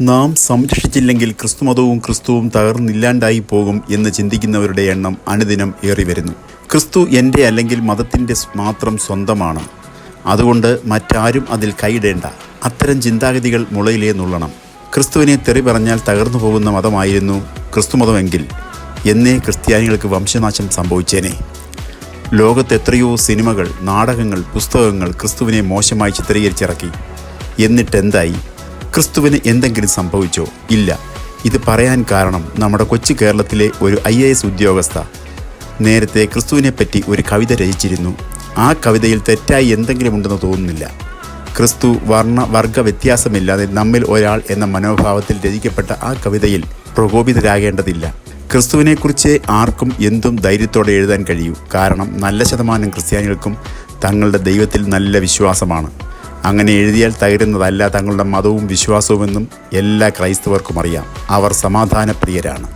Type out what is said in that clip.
നാം സംരക്ഷിച്ചില്ലെങ്കിൽ ക്രിസ്തുമതവും ക്രിസ്തുവും തകർന്നില്ലാണ്ടായി പോകും എന്ന് ചിന്തിക്കുന്നവരുടെ എണ്ണം അനുദിനം ഏറി വരുന്നു. ക്രിസ്തു എന്റെ അല്ലെങ്കിൽ മതത്തിന്റെ മാത്രം സ്വന്തമാണ്. അതുകൊണ്ട് മറ്റാരും അതിൽ കൈയിടേണ്ട. അത്തരം ചിന്താഗതികൾ മുളയിലേ നുള്ളണം. ക്രിസ്തുവിനെ തെറി പറഞ്ഞാൽ തകർന്നു പോകുന്ന മതമായിരുന്നു ക്രിസ്തുമതമെങ്കിൽ. എന്നേ ക്രിസ്ത്യാനികൾക്ക് വംശനാശം സംഭവിച്ചേനെ. ലോകത്ത് എത്രയോ സിനിമകൾ നാടകങ്ങൾ പുസ്തകങ്ങൾ ക്രിസ്തുവിനെ മോശമായി ചിത്രീകരിച്ചിറക്കി. എന്നിട്ടെന്തായി? ക്രിസ്തുവിന് എന്തെങ്കിലും സംഭവിച്ചോ? ഇല്ല. ഇത് പറയാൻ കാരണം നമ്മുടെ കൊച്ചു കേരളത്തിലെ ഒരു ഐ എ എസ് ഉദ്യോഗസ്ഥ. നേരത്തെ ക്രിസ്തുവിനെപ്പറ്റി ഒരു കവിത രചിച്ചിരുന്നു. ആ കവിതയിൽ തെറ്റായി എന്തെങ്കിലും ഉണ്ടെന്ന് തോന്നുന്നില്ല. ക്രിസ്തു വർണ വർഗ വ്യത്യാസമില്ലാതെ നമ്മിൽ ഒരാൾ എന്ന മനോഭാവത്തിൽ രചിക്കപ്പെട്ട ആ കവിതയിൽ പ്രകോപിതരാകേണ്ടതില്ല. ക്രിസ്തുവിനെക്കുറിച്ച് ആർക്കും എന്തും ധൈര്യത്തോടെ എഴുതാൻ കഴിയൂ. കാരണം നല്ല ശതമാനം ക്രിസ്ത്യാനികൾക്കും തങ്ങളുടെ ദൈവത്തിൽ നല്ല വിശ്വാസമാണ്. അങ്ങനെ എഴുതിയാൽ തകരുന്നതല്ല തങ്ങളുടെ മതവും വിശ്വാസവുമെന്നും എല്ലാ ക്രൈസ്തവർക്കും അറിയാം. അവർ സമാധാനപ്രിയരാണ്.